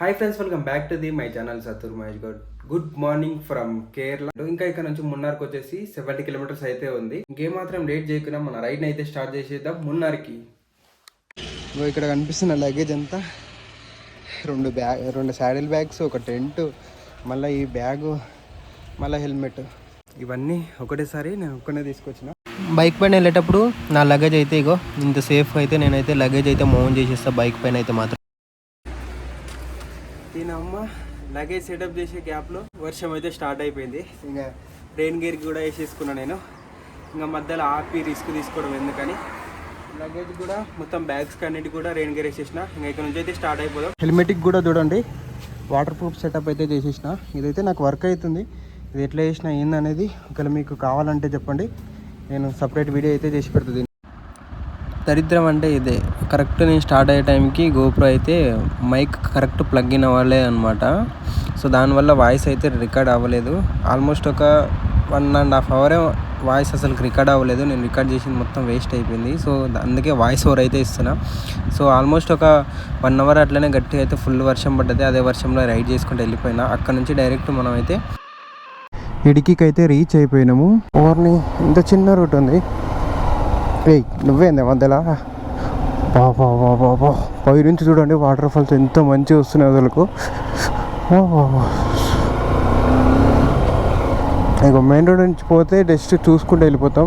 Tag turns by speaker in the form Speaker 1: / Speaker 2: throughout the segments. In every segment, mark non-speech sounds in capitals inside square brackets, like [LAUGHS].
Speaker 1: Hi friends welcome back to the my channel సతుర్ Mahesh Goud good morning from Kerala ఇంకా ఇక్కడ నుంచి మున్నార్కి వచ్చేసి seventy kilometres అయితే ఉంది. ఇంకేమాత్రం లేట్ చేయకుండా మన రైడ్ని అయితే స్టార్ట్ చేసేద్దాం మున్నార్కి. ఇగో ఇక్కడ కనిపిస్తున్న లగేజ్ అంతా. రెండు బ్యాగ్ రెండు శాడిల్ బ్యాగ్స్ ఒక టెంట్ మళ్ళీ ఈ బ్యాగు మళ్ళీ హెల్మెట్ ఇవన్నీ ఒకటేసారి నేను ఒక్కనే తీసుకొచ్చిన.
Speaker 2: బైక్ పైన వెళ్ళేటప్పుడు నా లగేజ్ అయితే ఇగో ఇంత సేఫ్ అయితే నేనైతే లగేజ్ అయితే మూవ్ చేసేస్తా. బైక్ పైన అయితే మాత్రం.
Speaker 1: దీని అమ్మ లగేజ్ సెటప్ చేసే గ్యాప్లో వర్షం అయితే స్టార్ట్ అయిపోయింది. ఇంకా రెయిన్ గేర్ కూడా వేసేసుకున్నా నేను. ఇంకా మధ్యలో ఆపి రిస్క్ తీసుకోవడం ఎందుకని. లగేజ్ కూడా మొత్తం బ్యాగ్స్ అన్నిటి కూడా రెయిన్ గేర్ వేసేసిన. ఇంకా ఇక్కడ నుంచి అయితే స్టార్ట్ అయిపోదాం. హెల్మెట్కి కూడా చూడండి. వాటర్ ప్రూఫ్ సెటప్ అయితే చేసేసిన. ఇదైతే నాకు వర్క్ అవుతుంది. ఇది ఎట్లా చేసిన ఏందనేది ఒకవేళ మీకు కావాలంటే చెప్పండి. నేను సపరేట్ వీడియో అయితే చేసి పెడుతుంది
Speaker 2: దరిద్రం అంటే ఇదే. కరెక్ట్ నేను స్టార్ట్ అయ్యే టైంకి గోప్రో అయితే మైక్ కరెక్ట్ ప్లగ్ ఇన్ అవ్వలేదు అనమాట సో దానివల్ల వాయిస్ అయితే రికార్డ్ అవ్వలేదు. ఆల్మోస్ట్ ఒక వన్ అండ్ హాఫ్ అవరే వాయిస్ అసలు రికార్డ్ అవ్వలేదు. నేను రికార్డ్ చేసింది మొత్తం వేస్ట్ అయిపోయింది. సో అందుకే వాయిస్ ఓవర్ అయితే ఇస్తున్నా. సో ఆల్మోస్ట్ ఒక వన్ అవర్ అట్లనే గట్టిగా అయితే ఫుల్ వర్షం పడ్డది. అదే వర్షంలో రైడ్ చేసుకుంటూ వెళ్ళిపోయినా. అక్కడ నుంచి డైరెక్ట్ మనం అయితే
Speaker 1: ఇడికికి అయితే రీచ్ అయిపోయినాము. ఓర్ని ఇంత చిన్న రూట్ ఉంది. ఏయ్ నువ్వేందే మధ్యలో బాబా బాబా బా పై నుంచి చూడండి వాటర్ ఫాల్స్ ఎంత మంచిగా వస్తున్నాయి అసలుకు. ఇక మెయిన్ రోడ్ నుంచి పోతే జస్ట్ చూసుకుంటూ వెళ్ళిపోతాం.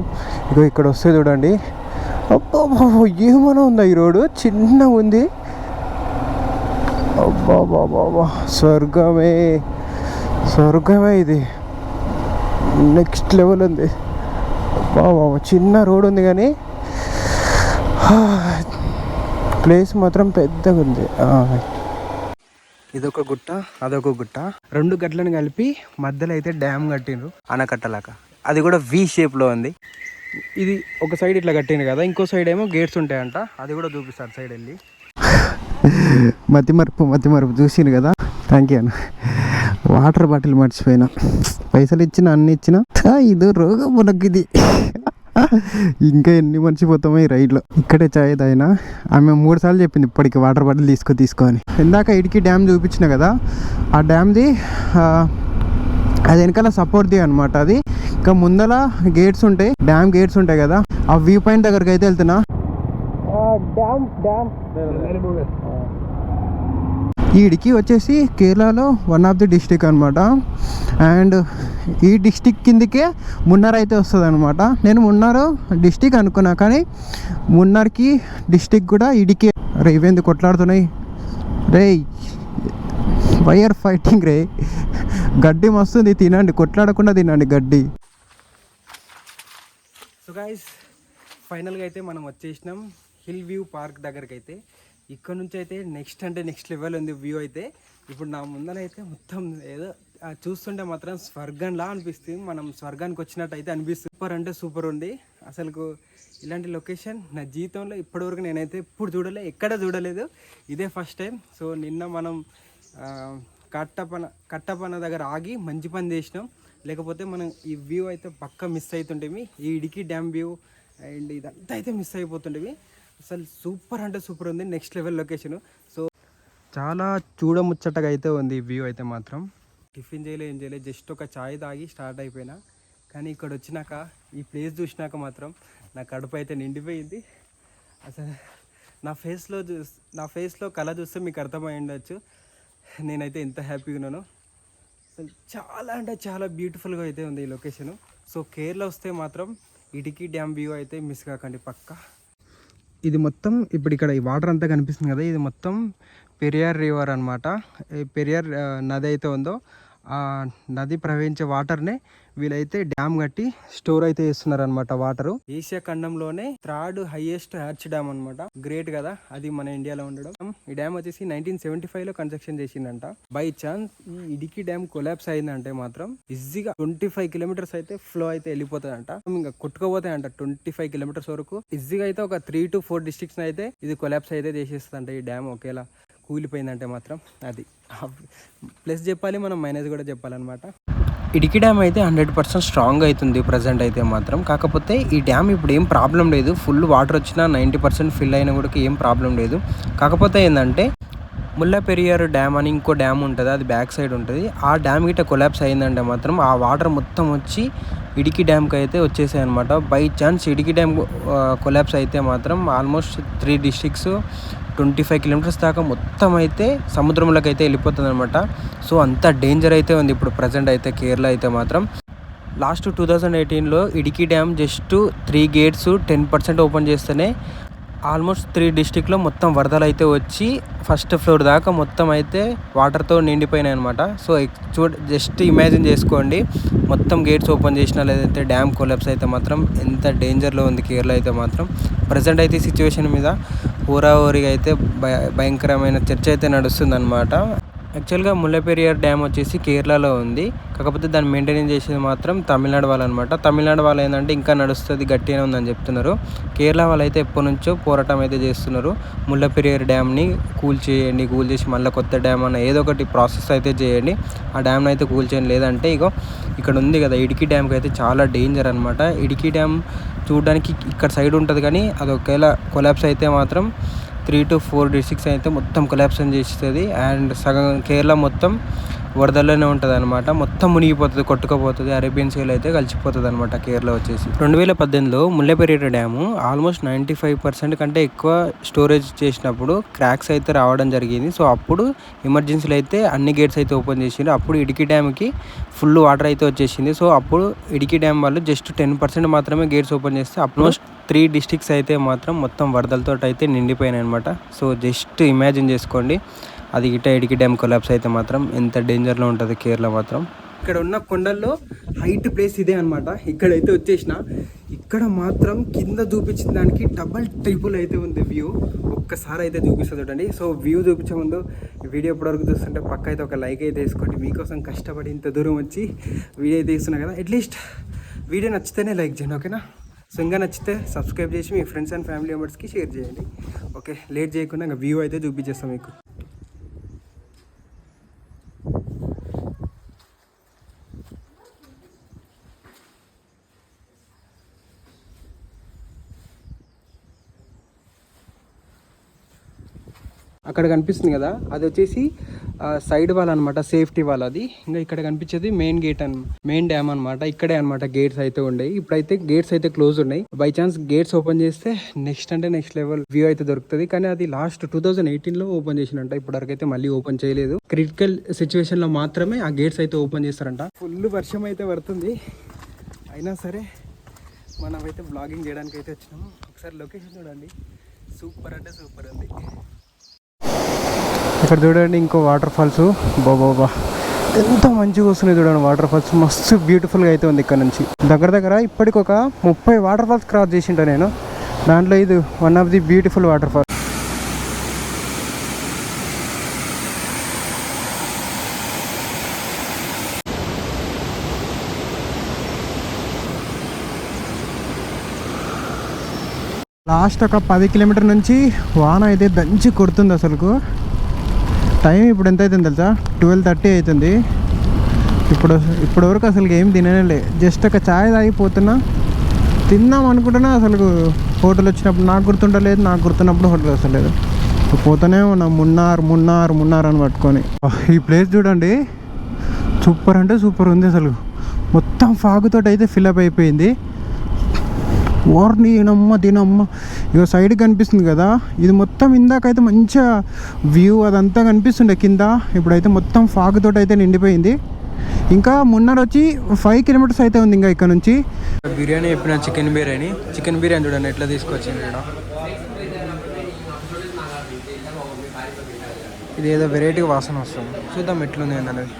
Speaker 1: ఇక ఇక్కడ వస్తే చూడండి. అబ్బా బాబా ఏమైనా ఉందా ఈ రోడ్డు? చిన్నగా ఉంది. అబ్బా బాబా స్వర్గమే. స్వర్గమే ఇది. నెక్స్ట్ లెవెల్ ఉంది. బాబా చిన్న రోడ్ ఉంది కానీ ప్లేస్ మాత్రం పెద్దగా ఉంది. ఇదొక గుట్ట అదొక గుట్ట. రెండు గట్లను కలిపి మధ్యలో అయితే డ్యామ్ కట్టిండ్రు ఆనకట్టలాగా. అది కూడా వి షేప్లో ఉంది. ఇది ఒక సైడ్ ఇట్లా కట్టిండు కదా ఇంకో సైడ్ ఏమో గేట్స్ ఉంటాయంట. అది కూడా చూపిస్తారు సైడ్ వెళ్ళి. మతి మరుపు మతి మరుపు చూసిండు కదా? థ్యాంక్ యూ అన్న. వాటర్ బాటిల్ మర్చిపోయినా. పైసలు ఇచ్చిన అన్ని ఇచ్చిన. ఇది రోగం మనకి ఇది [LAUGHS] ఇంకా ఎన్ని మర్చిపోతామో ఈ రైడ్లో. ఇక్కడే చాయ్ తాగినా. ఆమె మూడు సార్లు చెప్పింది ఇప్పటికి వాటర్ బాటిల్ తీసుకో తీసుకో అని. ఇందాక ఇడికి డ్యామ్ చూపించిన కదా ఆ డ్యామ్ది అది వెనకాల సపోర్ట్ది అనమాట అది. ఇంకా ముందల గేట్స్ ఉంటాయి డ్యామ్ గేట్స్ ఉంటాయి కదా. ఆ వ్యూ పాయింట్ దగ్గరికి అయితే వెళ్తున్నా డ్యామ్. డ్యామ్. ఈ ఇడికి వచ్చేసి కేరళలో వన్ ఆఫ్ ది డిస్టిక్ అనమాట అండ్ ఈ డిస్టిక్ కిందకే మున్నార్ అయితే వస్తుంది అనమాట నేను మున్నారు డిస్టిక్ అనుకున్నా కానీ మున్నార్కి డిస్టిక్ కూడా ఇడికే రే ఇవేంది కొట్లాడుతున్నాయి? రే వైఆర్ ఫైటింగ్ రే? గడ్డి మస్తుంది తినండి. కొట్లాడకుండా తినండి గడ్డి. సో గాయస్ ఫైనల్గా అయితే మనం వచ్చేసినాం. హిల్ వ్యూ పార్క్ దగ్గరికి అయితే ఇక్కడ నుంచి అయితే నెక్స్ట్ అంటే నెక్స్ట్ లెవెల్ ఉంది వ్యూ అయితే. ఇప్పుడు నా ముందర అయితే మొత్తం ఏదో చూస్తుంటే మాత్రం స్వర్గంలా అనిపిస్తుంది. మనం స్వర్గానికి వచ్చినట్టు అయితే అనిపిస్తుంది. సూపర్ అంటే సూపర్ ఉంది. అసలు ఇలాంటి లొకేషన్ నా జీవితంలో ఇప్పటివరకు నేనైతే ఎప్పుడు చూడలే ఎక్కడ చూడలేదు. ఇదే ఫస్ట్ టైం సో నిన్న మనం కట్టపన కట్టపన దగ్గర ఆగి మంచి పని చేసినాం. లేకపోతే మనం ఈ వ్యూ అయితే పక్క మిస్ అవుతుంటేవి ఈ ఇడికి డ్యామ్ వ్యూ అండ్ ఇదంతా అయితే మిస్ అయిపోతుండేవి అసలు సూపర్ అంటే సూపర్ ఉంది నెక్స్ట్ లెవెల్ లొకేషన్ సో చాలా చూడముచ్చటగా అయితే ఉంది వ్యూ అయితే మాత్రం. టిఫిన్ చేయలే ఏం చేయలేదు జస్ట్ ఒక చాయ్ తాగి స్టార్ట్ అయిపోయినా. కానీ ఇక్కడ వచ్చినాక ఈ ప్లేస్ చూసినాక మాత్రం నా కడుపు అయితే నిండిపోయింది. అసలు నా ఫేస్లో చూ నా ఫేస్లో కళ చూస్తే మీకు అర్థమై ఉండొచ్చు. నేనైతే ఎంత హ్యాపీగా ఉన్నాను. అసలు చాలా అంటే చాలా బ్యూటిఫుల్గా అయితే ఉంది ఈ లొకేషన్ సో కేరళ వస్తే మాత్రం ఇటుకి డ్యామ్ వ్యూ అయితే మిస్ కాకండి పక్కా. ఇది మొత్తం ఇప్పుడు ఇక్కడ ఈ వాటర్ అంతా కనిపిస్తుంది కదా ఇది మొత్తం పెరియార్ రివర్ అనమాట పెరియార్ నది అయితే ఉందో ఆ నది ప్రవహించే వాటర్నే వీళ్ళైతే డ్యామ్ కట్టి స్టోర్ అయితే చేస్తున్నారు అనమాట వాటర్. ఏషియా ఖండంలోనే థర్డ్ హైయెస్ట్ హ్యాచ్ డ్యామ్ అనమాట గ్రేట్ కదా అది మన ఇండియాలో ఉండడం. ఈ డ్యామ్ వచ్చేసి నైన్టీన్ సెవెంటీ ఫైవ్లో కన్స్ట్రక్షన్ చేసిందంట. బై ఛాన్స్ ఈ ఇడికి డ్యామ్ కొలాప్స్ అయిందంటే మాత్రం ఈజీగా ట్వంటీ ఫైవ్ కిలోమీటర్స్ అయితే ఫ్లో అయితే వెళ్ళిపోతుందంట. ఇంకా కొట్టుకోపోతాయంట ట్వంటీ ఫైవ్ కిలోమీటర్స్ వరకు. ఈజీగా అయితే ఒక త్రీ టు ఫోర్ డిస్ట్రిక్ట్స్ అయితే ఇది కొలాప్స్ అయితే చేసేస్తుందంట ఈ డ్యామ్ ఒకేలా. కూలిపోయిందంటే మాత్రం అది. ప్లస్ చెప్పాలి మనం మైనస్ కూడా చెప్పాలన్నమాట.
Speaker 2: ఇడికి డ్యామ్ అయితే హండ్రెడ్ పర్సెంట్ స్ట్రాంగ్ అవుతుంది ప్రజెంట్ అయితే మాత్రం. కాకపోతే ఈ డ్యామ్ ఇప్పుడు ఏం ప్రాబ్లం లేదు. ఫుల్ వాటర్ వచ్చినా నైంటీ పర్సెంట్ ఫిల్ అయినా కూడా ఏం ప్రాబ్లం లేదు. కాకపోతే ఏంటంటే ముల్ల పెరియార్ డ్యామ్ అని ఇంకో డ్యామ్ ఉంటుంది అది బ్యాక్ సైడ్ ఉంటుంది. ఆ డ్యామ్ గిట్ట కొలాప్స్ అయిందంటే మాత్రం ఆ వాటర్ మొత్తం వచ్చి ఇడికి డ్యామ్కి అయితే వచ్చేసాయి అనమాట by chance Idukki dam collapse అయితే మాత్రం almost three districts twenty five kilometres దాకా మొత్తం అయితే సముద్రంలోకి అయితే వెళ్ళిపోతుంది అనమాట సో అంత డేంజర్ అయితే ఉంది ఇప్పుడు ప్రజెంట్ అయితే కేరళ అయితే మాత్రం. లాస్ట్ టూ థౌజండ్ ఎయిటీన్లో Idukki dam just three gates ten percent open చేస్తేనే ఆల్మోస్ట్ త్రీ డిస్టిక్లో మొత్తం వరదలు అయితే వచ్చి ఫస్ట్ ఫ్లోర్ దాకా మొత్తం అయితే వాటర్తో నిండిపోయినాయి అనమాట సో చూడ జస్ట్ ఇమాజిన్ చేసుకోండి మొత్తం గేట్స్ ఓపెన్ చేసినా లేదంటే డ్యామ్ కొలాప్స్ అయితే మాత్రం ఎంత డేంజర్లో ఉంది కేరళ అయితే మాత్రం. ప్రజెంట్ అయితే సిచ్యువేషన్ మీద ఊరాఊరిగా అయితే భయ భయంకరమైన చర్చ అయితే నడుస్తుంది అనమాట యాక్చువల్గా ముల్లపెరియార్ డ్యామ్ వచ్చేసి కేరళలో ఉంది. కాకపోతే దాన్ని మెయింటైన్ చేసేది మాత్రం తమిళనాడు వాళ్ళు అనమాట తమిళనాడు వాళ్ళు ఏంటంటే ఇంకా నడుస్తుంది గట్టిగానే ఉందని చెప్తున్నారు. కేరళ వాళ్ళు అయితే ఎప్పటి నుంచో పోరాటం అయితే చేస్తున్నారు. ముల్లపెరియార్ డ్యామ్ని కూల్ చేయండి కూల్ చేసి మళ్ళీ కొత్త డ్యామ్ అన్న ఏదో ఒకటి ప్రాసెస్ అయితే చేయండి. ఆ డ్యామ్ని అయితే కూల్ చేయండి లేదంటే ఇగో ఇక్కడ ఉంది కదా ఇడికి డ్యామ్కి అయితే చాలా డేంజర్ అనమాట ఇడికి డ్యామ్ చూడడానికి ఇక్కడ సైడ్ ఉంటుంది కానీ అది ఒకవేళ కొలాప్స్ అయితే మాత్రం త్రీ టు ఫోర్ డిస్ట్రిక్ట్స్ అయితే మొత్తం కొలాప్షన్ చేస్తుంది. అండ్ సగం కేరళ మొత్తం వరదల్లోనే ఉంటుంది అనమాట మొత్తం మునిగిపోతుంది కొట్టుకుపోతుంది అరేబియన్ సీలో అయితే కలిసిపోతుంది అనమాట కేరళ వచ్చేసి. రెండు వేల పద్దెనిమిదిలో Mullaperiyar dam almost ninety five percent కంటే ఎక్కువ స్టోరేజ్ చేసినప్పుడు క్రాక్స్ అయితే రావడం జరిగింది. సో అప్పుడు ఎమర్జెన్సీలో అయితే అన్ని గేట్స్ అయితే ఓపెన్ చేసిండ్రు. అప్పుడు ఇడికి డ్యామ్కి ఫుల్ వాటర్ అయితే వచ్చేసింది. సో అప్పుడు ఇడికి డ్యామ్ వాళ్ళు జస్ట్ టెన్ పర్సెంట్ మాత్రమే గేట్స్ ఓపెన్ చేస్తే ఆల్మోస్ట్ త్రీ డిస్టిక్స్ అయితే మాత్రం మొత్తం వరదలతో అయితే నిండిపోయినాయి అనమాట సో జస్ట్ ఇమాజిన్ చేసుకోండి. అది గిట్ట ఇడికి డ్యామ్ కొలాప్స్ అయితే మాత్రం ఎంత డేంజర్లో ఉంటుంది కేరళ మాత్రం.
Speaker 1: ఇక్కడ ఉన్న కొండల్లో హైట్ ప్లేస్ ఇదే అనమాట ఇక్కడైతే వచ్చేసిన. ఇక్కడ మాత్రం కింద చూపించిన దానికి డబల్ ట్రిపుల్ అయితే ఉంది వ్యూ ఒక్కసారి అయితే చూపిస్తుంది చూడండి. సో వ్యూ చూపించే ముందు వీడియో ఎప్పటివరకు చూస్తుంటే పక్క అయితే ఒక లైక్ అయితే వేసుకోండి. మీకోసం కష్టపడి ఇంత దూరం వచ్చి వీడియో అయితే తీస్తున్నా కదా. అట్లీస్ట్ వీడియో నచ్చితేనే లైక్ చేయండి ఓకేనా సో ఇంకా నచ్చితే సబ్స్క్రైబ్ చేసి మీ ఫ్రెండ్స్ అండ్ ఫ్యామిలీ మెంబర్స్కి షేర్ చేయండి. ఓకే లేట్ చేయకుండా ఇంకా వ్యూ అయితే చూపించేస్తాం మీకు. అక్కడ కనిపిస్తుంది కదా అది వచ్చేసి సైడ్ వాల్ అనమాట సేఫ్టీ వాల్ అది. ఇంకా ఇక్కడ కనిపించేది మెయిన్ గేట్ అని మెయిన్ డ్యామ్ అనమాట ఇక్కడే అనమాట గేట్స్ అయితే ఉన్నాయి ఇప్పుడైతే గేట్స్ అయితే క్లోజ్ ఉన్నాయి. బై ఛాన్స్ గేట్స్ ఓపెన్ చేస్తే నెక్స్ట్ అంటే నెక్స్ట్ లెవెల్ వ్యూ అయితే దొరుకుతుంది. కానీ అది లాస్ట్ టూ థౌసండ్ ఎయిటీన్లో ఓపెన్ చేసినంట ఇప్పటివరకు అయితే మళ్ళీ ఓపెన్ చేయలేదు. క్రిటికల్ సిచ్యువేషన్లో మాత్రమే ఆ గేట్స్ అయితే ఓపెన్ చేస్తారంట. ఫుల్ వర్షం అయితే పడుతుంది. అయినా సరే మనం అయితే బ్లాగింగ్ చేయడానికి అయితే వచ్చినాము. ఒకసారి లొకేషన్ చూడండి. సూపర్ అంటే సూపర్ ఉంది. ఇక్కడ చూడండి ఇంకో వాటర్ ఫాల్స్. బాబా ఎంత మంచిగా వస్తున్నాయి చూడండి వాటర్ ఫాల్స్. మస్తు బ్యూటిఫుల్గా అయితే ఉంది ఇక్కడ నుంచి. దగ్గర దగ్గర ఇప్పటికి ఒక ముప్పై వాటర్ ఫాల్స్ క్రాస్ చేసింటా నేను. దాంట్లో ఇది one of the beautiful waterfalls last ఒక పది కిలోమీటర్ నుంచి వాన అయితే దంచి కొడుతుంది అసలుకు. టైం ఇప్పుడు ఎంత అవుతుంది తెలుసా? ట్వెల్వ్ థర్టీ అవుతుంది ఇప్పుడు ఇప్పటి వరకు అసలు ఏం తినలే జస్ట్ ఒక ఛాయ్ తాగిపోతున్నా. తిందాం అనుకుంటున్నా అసలు హోటల్ వచ్చినప్పుడు నాకు గుర్తుండలేదు నాకు గుర్తున్నప్పుడు హోటల్ వస్తలేదు పోతూనే ఉన్నాం మున్నార్ మున్నార్ మున్నార్ అని పట్టుకొని. ఈ ప్లేస్ చూడండి. సూపర్ అంటే సూపర్ ఉంది అసలు. మొత్తం ఫాగుతో అయితే ఫిల్అప్ అయిపోయింది. ఓర్ని నమ్మ దీనమ్మ ఇక సైడ్ కనిపిస్తుంది కదా. ఇది మొత్తం ఇందాకైతే మంచిగా వ్యూ అదంతా కనిపిస్తుండే కింద. ఇప్పుడైతే మొత్తం ఫాగ్ తోటి అయితే నిండిపోయింది. ఇంకా మున్నర వచ్చి ఫైవ్ కిలోమీటర్స్ అయితే ఉంది ఇంకా ఇక్కడ నుంచి. బిర్యానీ చెప్పిన చికెన్ బిర్యానీ. చికెన్ బిర్యానీ చూడండి ఎట్లా తీసుకొచ్చింది ఇది ఏదో వెరైటీ వాసన వస్తుంది. చూద్దాం ఎట్లుంది అనేది.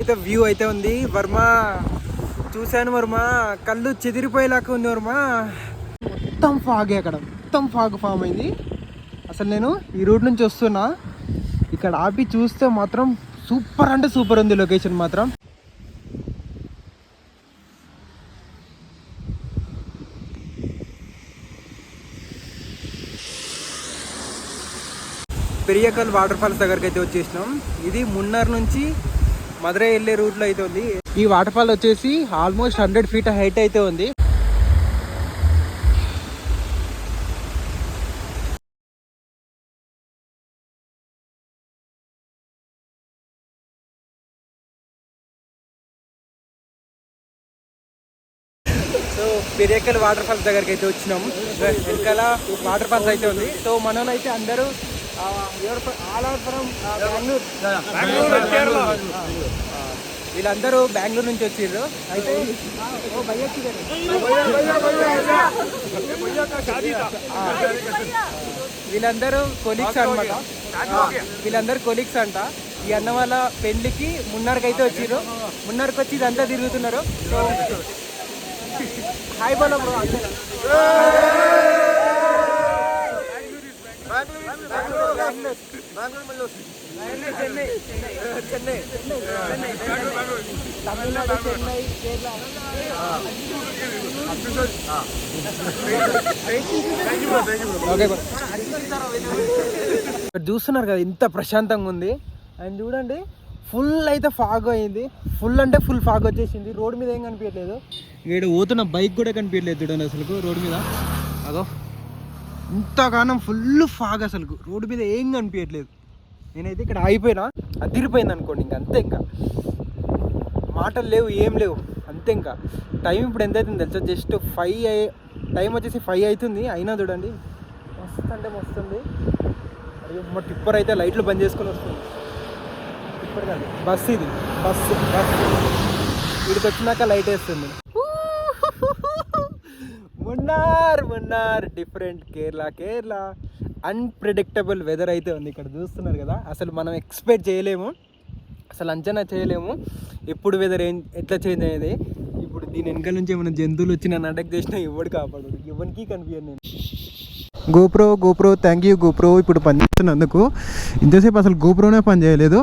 Speaker 1: అయితే వ్యూ అయితే ఉంది. వర్మ చూశాను వర్మ. కళ్ళు చెదిరిపోయేలాగా ఉంది వర్మ. మొత్తం ఫాగ్ అక్కడ. మొత్తం ఫాగ్ ఫామ్ అయింది. అసలు నేను ఈ రూట్ నుంచి వస్తున్నా. ఇక్కడ ఆపి చూస్తే మాత్రం సూపర్ అంటే సూపర్ ఉంది లొకేషన్ మాత్రం. పెరియకల్ వాటర్ ఫాల్స్ దగ్గరికి అయితే వచ్చేసినాం. ఇది మున్నర్ నుంచి మధురై వెళ్ళే రూట్లో అయితే ఉంది. ఈ వాటర్ ఫాల్ వచ్చేసి ఆల్మోస్ట్ హండ్రెడ్ ఫీట్ హైట్ అయితే ఉంది. సో పెరియకల్ వాటర్ ఫాల్స్ దగ్గరికి అయితే వచ్చినాము. వెనకాల వాటర్ ఫాల్స్ అయితే ఉంది. సో మనలో అయితే అందరూ ఆల్ ఆర్ ఫ్రమ్ బెంగళూరు. వీళ్ళందరూ బెంగళూరు నుంచి వచ్చిర్రు. అయితే వీళ్ళందరూ కొలీగ్స్ అనమాట వీళ్ళందరూ కొలీగ్స్ అంట. ఈ అన్న వాళ్ళ పెళ్ళికి మున్నర్కి అయితే వచ్చిర్రు. మున్నర్కి వచ్చి ఇదంతా తిరుగుతున్నారు. సో హాయ్ బోలో బ్రో. చెన్నై చెన్నై తమిళనాడు చెన్నై కేరళ ఓకే ఇక్కడ చూస్తున్నారు కదా ఇంత ప్రశాంతంగా ఉంది. అండ్ చూడండి ఫుల్ అయితే ఫాగ్ అయింది. ఫుల్ అంటే ఫుల్ ఫాగ్ వచ్చేసింది. రోడ్ మీద ఏం కనిపించట్లేదు. ఇక్కడ పోతున్న బైక్ కూడా కనిపించలేదు చూడండి అసలు రోడ్ మీద. అదో ఇంతగానం ఫుల్ ఫాగ్ అసలు రోడ్డు మీద ఏం కనిపించట్లేదు. నేనైతే ఇక్కడ ఆగిపోయినా. అదిరిపోయింది అనుకోండి ఇంకా అంతే ఇంకా. మాటలు లేవు ఏం లేవు. అంతే ఇంకా. టైం ఇప్పుడు ఎంత అవుతుంది తెలుసా? జస్ట్ ఫైవ్ అయ్యే టైం వచ్చేసి ఫైవ్ అవుతుంది. అయినా చూడండి. మస్తు అంటే మస్తుంది అయ్యో, మా టిప్పర్ అయితే లైట్లు బంద్ చేసుకొని వస్తుంది. బస్ ఇది. Bus bus. వీడికి వచ్చినాక లైట్ వేస్తుంది. Munnar Munnar different Kerala Kerala. Unpredictable weather అయితే ఉంది ఇక్కడ. చూస్తున్నారు కదా అసలు మనం ఎక్స్పెక్ట్ చేయలేము. అసలు అంచనా చేయలేము. ఎప్పుడు వెదర్ ఏం ఎట్లా చేంజ్ అయ్యేది ఇప్పుడు దీని వెనకాల నుంచి ఏమైనా జంతువులు వచ్చి నన్ను అటాక్ చేసినా ఎవడు కాపాడు ఎవరికి కనిపించను నేను GoPro GoPro thank you GoPro ఇప్పుడు పనిచేస్తున్నందుకు ఇంతసేపు అసలు గోప్రోనే పని చేయలేదు.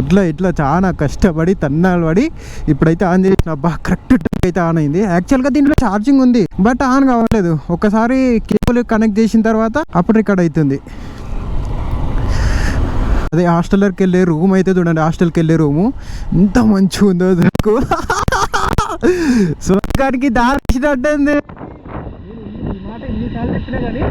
Speaker 1: అట్లా ఇట్లా చాలా కష్టపడి తన్నాలు పడి ఇప్పుడైతే ఆన్ చేసిన అబ్బా కరెక్ట్ టైం అయితే ఆన్ అయింది. యాక్చువల్గా దీంట్లో ఛార్జింగ్ ఉంది బట్ ఆన్ కావట్లేదు. ఒక్కసారి కేబుల్ కనెక్ట్ చేసిన తర్వాత అప్పుడు రికార్డ్ అవుతుంది అదే హాస్టల్కి వెళ్ళే రూమ్ అయితే చూడండి హాస్టల్కి వెళ్ళే రూము ఎంత మంచిగా ఉందో నాకు దానికి [LAUGHS] దారి ఇచ్చినట్టుంది ఈ మాట ఎన్నిసార్లు చెప్పినా కానీ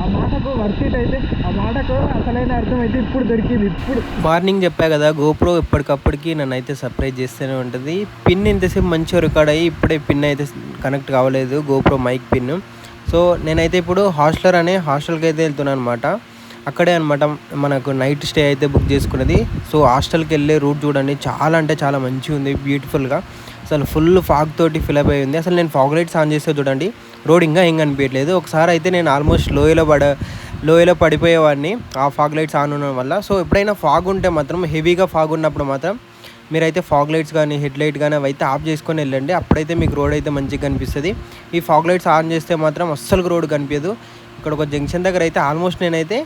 Speaker 1: ఆ మాటకు వర్తిట్ అయితే ఆ మాటకు అసలైన అర్థం అయితే ఇప్పుడు దొరికింది ఇప్పుడు.
Speaker 2: మార్నింగ్ చెప్పా కదా గోప్రో ఎప్పటికప్పటికి నన్ను అయితే సర్ప్రైజ్ చేస్తూనే ఉంటుంది. పిన్ ఇంతసేపు మంచిగా రికార్డ్ అయ్యి ఇప్పుడే పిన్ అయితే కనెక్ట్ కావలేదు గోప్రో మైక్ పిన్ సో నేనైతే ఇప్పుడు హాస్టలర్ అనే హాస్టల్కి అయితే వెళ్తున్నాను అనమాట అక్కడే అనమాట మనకు నైట్ స్టే అయితే బుక్ చేసుకున్నది. సో హాస్టల్కి వెళ్ళే రూట్ చూడండి. చాలా అంటే చాలా మంచిగా ఉంది బ్యూటిఫుల్గా అసలు ఫుల్ ఫాగ్ తోటి ఫిల్ అయి ఉంది. అసలు నేను ఫాగ్ లైట్స్ ఆన్ చేస్తే చూడండి. రోడ్ ఇంకా ఏం కనిపించట్లేదు. ఒకసారి అయితే నేను ఆల్మోస్ట్ లోయలో పడ లోయలో పడిపోయేవాడిని. ఆ ఫాగ్ లైట్స్ ఆన్ ఉండడం వల్ల. సో ఎప్పుడైనా ఫాగ్ ఉంటే మాత్రం హెవీగా ఫాగ్ ఉన్నప్పుడు మాత్రం మీరైతే ఫాగ్ లైట్స్ కానీ హెడ్ లైట్ కానీ అవైతే అయితే ఆఫ్ చేసుకొని వెళ్ళండి. అప్పుడైతే మీకు రోడ్ అయితే మంచిగా కనిపిస్తుంది. ఈ ఫాగ్ లైట్స్ ఆన్ చేస్తే మాత్రం అస్సలు రోడ్ కనిపించదు. ఇక్కడ ఒక జంక్షన్ దగ్గర అయితే ఆల్మోస్ట్ నేనైతే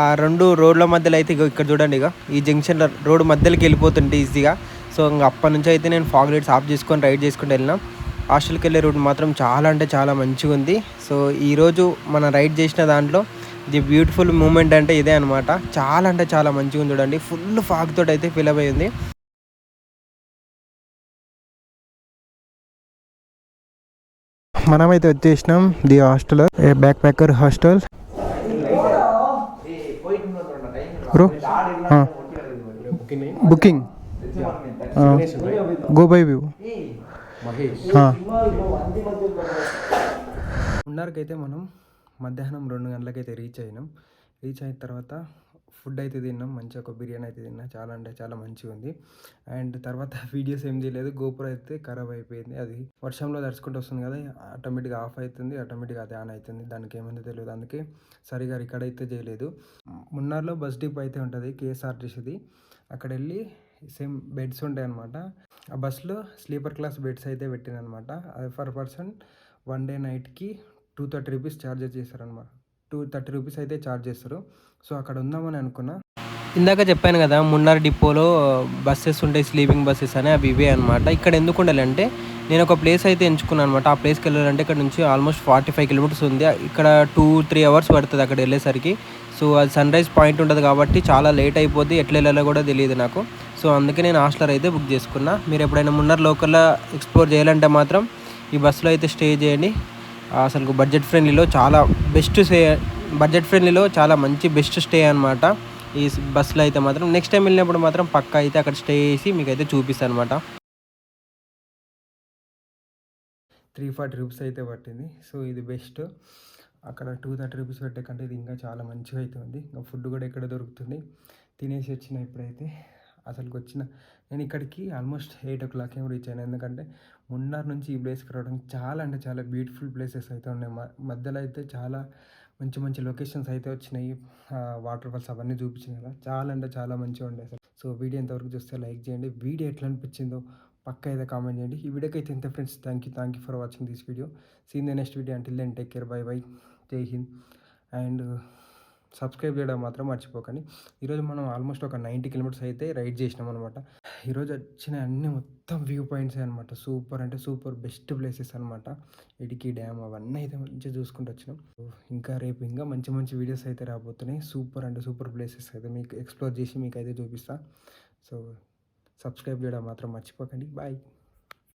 Speaker 2: ఆ రెండు రోడ్ల మధ్యలో అయితే ఇక్కడ చూడండి ఇక ఈ జంక్షన్ రోడ్ మధ్యలోకి వెళ్ళిపోతుంటే ఈజీగా. సో ఇంకా అప్పటి నుంచి అయితే నేను ఫాగ్ లైట్స్ ఆఫ్ చేసుకొని రైడ్ చేసుకుంటూ వెళ్ళినా. హాస్టల్కి వెళ్ళే రూట్ మాత్రం చాలా అంటే చాలా మంచిగా ఉంది సో ఈరోజు మనం రైడ్ చేసిన దాంట్లో ది బ్యూటిఫుల్ మూమెంట్ అంటే ఇదే అనమాట చాలా అంటే చాలా మంచిగా ఉంది చూడండి. ఫుల్ ఫాగ్ తోటి అయితే ఫిల్ అయింది
Speaker 1: మనమైతే వచ్చేసినాం the hostel backpacker hostel. Bro booking go by view ఉన్నారకైతే మనం మధ్యాహ్నం రెండు గంటలకైతే రీచ్ అయినాం. రీచ్ అయిన తర్వాత ఫుడ్ అయితే తిన్నాం మంచిగా ఒక బిర్యానీ అయితే తిన్నా. చాలా అంటే చాలా మంచిగా ఉంది. అండ్ తర్వాత [LAUGHS] వీడియోస్ ఏం చేయలేదు. గోపురం అయితే ఖరాబ్ అయిపోయింది. అది వర్షంలో తడుచుకుంటూ వస్తుంది కదా ఆటోమేటిక్గా ఆఫ్ అవుతుంది ఆటోమేటిక్గా అదే ఆన్ అవుతుంది. దానికి ఏమైందో తెలియదు. అందుకే సరిగా రికార్డ్ అయితే చేయలేదు. మున్నార్లో బస్ డిపో అయితే ఉంటుంది కేఎస్ఆర్టీసీది అక్కడ వెళ్ళి సేమ్ బెడ్స్ ఉంటాయి అనమాట ఆ బస్సులో స్లీపర్ క్లాస్ బెడ్స్ అయితే పెట్టినమాట అది పర్ పర్సన్ వన్ డే నైట్కి టూ థర్టీ రూపీస్ ఛార్జ్ చేస్తారనమాట టూ థర్టీ రూపీస్ అయితే ఛార్జ్ చేస్తారు. సో అక్కడ ఉందామని అనుకున్నా.
Speaker 2: ఇందాక చెప్పాను కదా మున్నార్ డిపోలో బస్సెస్ ఉంటాయి స్లీపింగ్ బస్సెస్ అని అవి ఇవే అనమాట ఇక్కడ ఎందుకు ఉండాలంటే నేను ఒక ప్లేస్ అయితే ఎంచుకున్నాను అనమాట ఆ ప్లేస్కి వెళ్ళాలంటే ఇక్కడ నుంచి ఆల్మోస్ట్ ఫార్టీ ఫైవ్ కిలోమీటర్స్ ఉంది. ఇక్కడ టూ త్రీ అవర్స్ పడుతుంది అక్కడ వెళ్ళేసరికి. సో అది సన్ రైజ్ పాయింట్ ఉంటుంది కాబట్టి చాలా లేట్ అయిపోద్ది. ఎట్లా వెళ్ళాలో కూడా తెలియదు నాకు. సో అందుకే నేను హాస్టలర్ అయితే బుక్ చేసుకున్నా. మీరు ఎప్పుడైనా మున్నర్ లోకల్లో ఎక్స్ప్లోర్ చేయాలంటే మాత్రం ఈ బస్సులో అయితే స్టే చేయండి. అసలు బడ్జెట్ ఫ్రెండ్లీలో చాలా బెస్ట్ స్టే బడ్జెట్ ఫ్రెండ్లీలో చాలా మంచి బెస్ట్ స్టే అనమాట ఈ బస్సులో అయితే మాత్రం నెక్స్ట్ టైం వెళ్ళినప్పుడు మాత్రం పక్కా అయితే అక్కడ స్టే చేసి మీకు అయితే చూపిస్తాను అనమాట
Speaker 1: త్రీ ఫార్టీ రూపీస్ అయితే పట్టింది. సో ఇది బెస్ట్. అక్కడ టూ థర్టీ రూపీస్ పెట్టే కంటే ఇది ఇంకా చాలా మంచిగా అయితే ఉంది ఇంకా ఫుడ్ కూడా ఇక్కడ దొరుకుతుంది? తినేసి వచ్చిన ఇప్పుడైతే. అసలుకి వచ్చిన నేను ఇక్కడికి ఆల్మోస్ట్ ఎయిట్ ఓ క్లాక్ ఏమో రీచ్ అయినా. ఎందుకంటే మున్నార్ నుంచి ఈ ప్లేస్కి రావడం చాలా అంటే చాలా బ్యూటిఫుల్ ప్లేసెస్ అయితే ఉన్నాయి. మధ్యలో అయితే చాలా మంచి మంచి లొకేషన్స్ అయితే వచ్చినాయి. వాటర్ ఫాల్స్ అవన్నీ చూపించినాయి కదా. చాలా అంటే చాలా మంచిగా ఉండే అసలు. సో వీడియో ఎంతవరకు చూస్తే లైక్ చేయండి. వీడియో ఎట్లా అనిపించిందో పక్క అయితే కామెంట్ చేయండి. ఈ వీడియోకి అయితే ఎంత friends. Thank you thank you for watching this video. See in the next video. Until then take care bye bye Jai Hind and subscribe చేయడం మాత్రం మర్చిపోకండి. ఈరోజు మనం ఆల్మోస్ట్ ఒక నైంటీ కిలోమీటర్స్ అయితే రైడ్ చేసినాం అనమాట ఈరోజు వచ్చిన అన్ని మొత్తం వ్యూ పాయింట్స్ అనమాట సూపర్ అంటే సూపర్ బెస్ట్ ప్లేసెస్ అనమాట ఇడికి డ్యామ్ అవన్నీ అయితే మంచిగా చూసుకుంటూ వచ్చినాం. ఇంకా రేపు ఇంకా మంచి మంచి వీడియోస్ అయితే రాబోతున్నాయి. సూపర్ అంటే సూపర్ ప్లేసెస్ అయితే మీకు ఎక్స్ప్లోర్ చేసి మీకు అయితే చూపిస్తా. సో సబ్స్క్రైబ్ చేయడం మాత్రం మర్చిపోకండి. బాయ్.